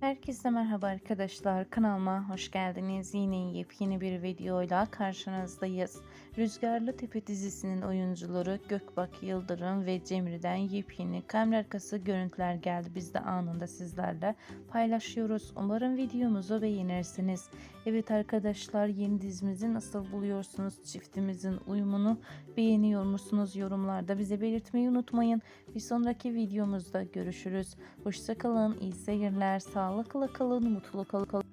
Herkese merhaba arkadaşlar. Kanalıma hoş geldiniz. Yine yepyeni bir videoyla karşınızdayız. Rüzgarlı Tepe dizisinin oyuncuları Gökbak Yıldırım ve Cemre'den yepyeni kamera arkası görüntüler geldi. Biz de anında sizlerle paylaşıyoruz. Umarım videomuzu beğenirsiniz. Evet arkadaşlar yeni dizimizi nasıl buluyorsunuz? Çiftimizin uyumunu beğeniyor musunuz? Yorumlarda bize belirtmeyi unutmayın. Bir sonraki videomuzda görüşürüz. Hoşçakalın, iyi seyirler, sağlıkla kalın, mutlu kalın.